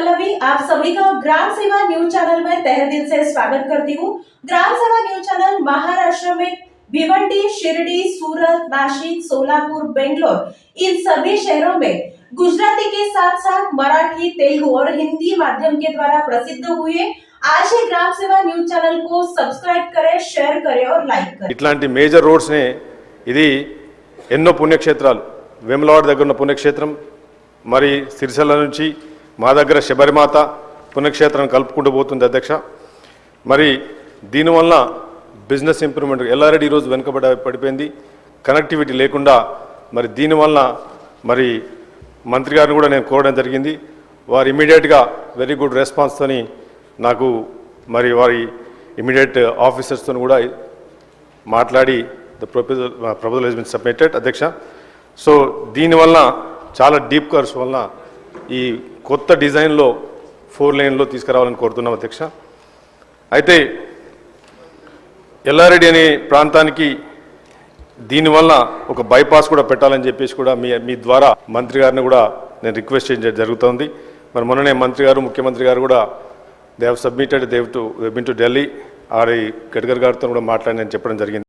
पल्लवी आप सभी का ग्राम सेवा न्यूज चैनल में तहे दिल से स्वागत करती हूँ ग्राम सेवा न्यूज चैनल महाराष्ट्र में भिवंडी शिरडी सूरत नासिक सोलापुर बेंगलोर इन सभी शहरों में गुजराती के साथ साथ मराठी तेलुगु और हिंदी माध्यम के द्वारा प्रसिद्ध हुए आज ही ग्राम सेवा न्यूज चैनल को सब्सक्राइब करें शेयर करें और लाइक करें ఇట్లాంటి మేజర్ రోడ్స్ని ఇది ఎన్నో పుణ్యక్షేత్రాలు వేములవాడ దగ్గర ఉన్న పుణ్యక్షేత్రం మరి సిరిసిల్ల నుంచి మా దగ్గర శబరిమాత పుణ్యక్షేత్రం కలుపుకుంటూ పోతుంది అధ్యక్ష. మరి దీనివల్ల బిజినెస్ ఇంప్రూవ్మెంట్ ఎల్ఆర్ఎడ్ ఈరోజు వెనుకబడ పడిపోయింది. కనెక్టివిటీ లేకుండా మరి దీనివల్ల మరి మంత్రి గారిని కూడా నేను కోరడం జరిగింది. వారు ఇమీడియట్గా వెరీ గుడ్ రెస్పాన్స్తోని నాకు మరి వారి ఇమీడియట్ ఆఫీసర్స్తో కూడా మాట్లాడి the proposal proposal has been submitted అధ్యక్ష. సో దీనివల్ల చాలా డీప్ కర్స్ వలన ఈ కొత్త డిజైన్లో ఫోర్ లైన్లో తీసుకురావాలని కోరుతున్నాం అధ్యక్ష. అయితే ఎల్లారెడ్డి అనే ప్రాంతానికి దీనివల్ల ఒక బైపాస్ కూడా పెట్టాలని చెప్పేసి కూడా మీ మీ ద్వారా మంత్రి గారిని కూడా నేను రిక్వెస్ట్ చేయడం జరుగుతోంది. మరి మొన్ననే మంత్రి గారు ముఖ్యమంత్రి గారు కూడా they have submitted they've to been to Delhi. ఆడి గడ్కర్ గారితో కూడా మాట్లాడి నేను చెప్పడం జరిగింది.